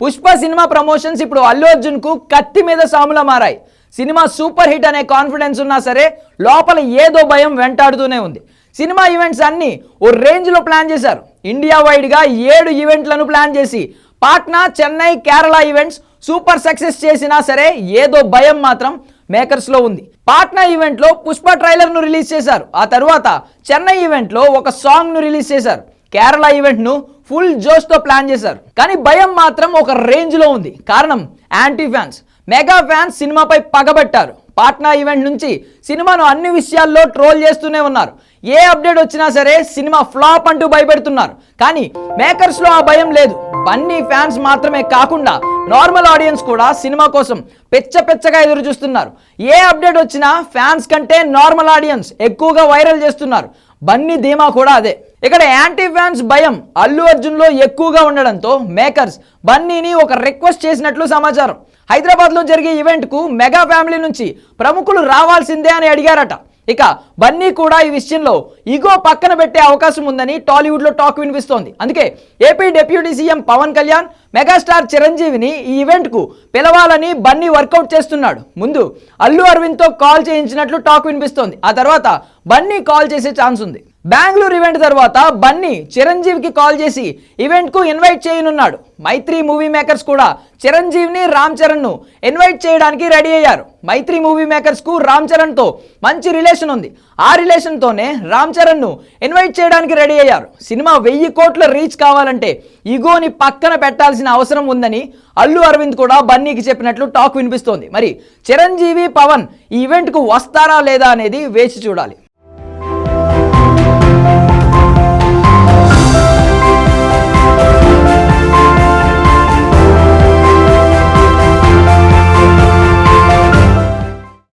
Pushpa cinema promotions ఇప్పుడు అల్లు అర్జున్కు కత్తి మీద సాములా మారాయి. సినిమా సూపర్ హిట్ అనే కాన్ఫిడెన్స్ ఉన్నా సరే లోపల ఏదో భయం వెంటాడుతూనే ఉంది. సినిమా ఈవెంట్స్ అన్నీ ఓ రేంజ్లో ప్లాన్ చేశారు. ఇండియా వైడ్గా ఏడు ఈవెంట్లను ప్లాన్ చేసి Patna Chennai Kerala events super success చేసినా సరే ఏదో భయం మాత్రం మేకర్స్లో ఉంది. పాట్నా ఈవెంట్లో పుష్ప ట్రైలర్ను రిలీజ్ చేశారు. ఆ తర్వాత చెన్నై ఈవెంట్లో ఒక సాంగ్ను రిలీజ్ చేశారు. కేరళ ఈవెంట్ను ఫుల్ జోష్తో ప్లాన్ చేశారు. కానీ భయం మాత్రం ఒక రేంజ్లో ఉంది. కారణం యాంటీ ఫ్యాన్స్. మెగా ఫ్యాన్స్ సినిమాపై పగబట్టారు. పాట్నా ఈవెంట్ నుంచి సినిమాను అన్ని విషయాల్లో ట్రోల్ చేస్తూనే ఉన్నారు. ఏ అప్డేట్ వచ్చినా సరే సినిమా ఫ్లాప్ అంటూ భయపెడుతున్నారు. కానీ మేకర్స్లో ఆ భయం లేదు. బన్నీ ఫ్యాన్స్ మాత్రమే కాకుండా నార్మల్ ఆడియన్స్ కూడా సినిమా కోసం పెచ్చ పెచ్చగా ఎదురు చూస్తున్నారు. ఏ అప్డేట్ వచ్చినా ఫ్యాన్స్ కంటే నార్మల్ ఆడియన్స్ ఎక్కువగా వైరల్ చేస్తున్నారు. బన్నీ ధీమా కూడా అదే. ఇక్కడ యాంటీ ఫ్యాన్స్ భయం. అల్లు అర్జున్లో ఎక్కువగా ఉండడంతో మేకర్స్ బన్నీని ఒక రిక్వెస్ట్ చేసినట్లు సమాచారం. హైదరాబాద్లో జరిగే ఈవెంట్కు మెగా ఫ్యామిలీ నుంచి ప్రముఖులు రావాల్సిందే అని అడిగారట. ఇక బన్నీ కూడా ఈ విషయంలో ఇగో పక్కన పెట్టే అవకాశం ఉందని టాలీవుడ్లో టాక్ వినిపిస్తోంది. అందుకే AP deputy CM Pawan Kalyan megastar చిరంజీవిని ఈ ఈవెంట్కు పిలవాలని బన్నీ వర్కౌట్ చేస్తున్నాడు. ముందు అల్లు అరవింద్తో కాల్ చేయించినట్లు టాక్ వినిపిస్తోంది. ఆ తర్వాత బన్నీ కాల్ చేసే ఛాన్స్ ఉంది. బెంగళూరు ఈవెంట్ తర్వాత బన్నీ చిరంజీవికి కాల్ చేసి ఈవెంట్కు ఇన్వైట్ చేయనున్నాడు. మైత్రి మూవీ మేకర్స్ కూడా చిరంజీవిని రామ్ చరణ్ను ఇన్వైట్ చేయడానికి రెడీ అయ్యారు. మైత్రి మూవీ మేకర్స్కు రామ్ చరణ్తో మంచి రిలేషన్ ఉంది. ఆ రిలేషన్తోనే రామ్ చరణ్ను ఇన్వైట్ చేయడానికి రెడీ అయ్యారు. సినిమా వెయ్యి కోట్ల రీచ్ కావాలంటే ఇగోని పక్కన పెట్టాల్సిన అవసరం ఉందని అల్లు అరవింద్ కూడా బన్నీకి చెప్పినట్లు టాక్ వినిపిస్తోంది. మరి చిరంజీవి పవన్ ఈ ఈవెంట్కు వస్తారా లేదా అనేది వేచి చూడాలి.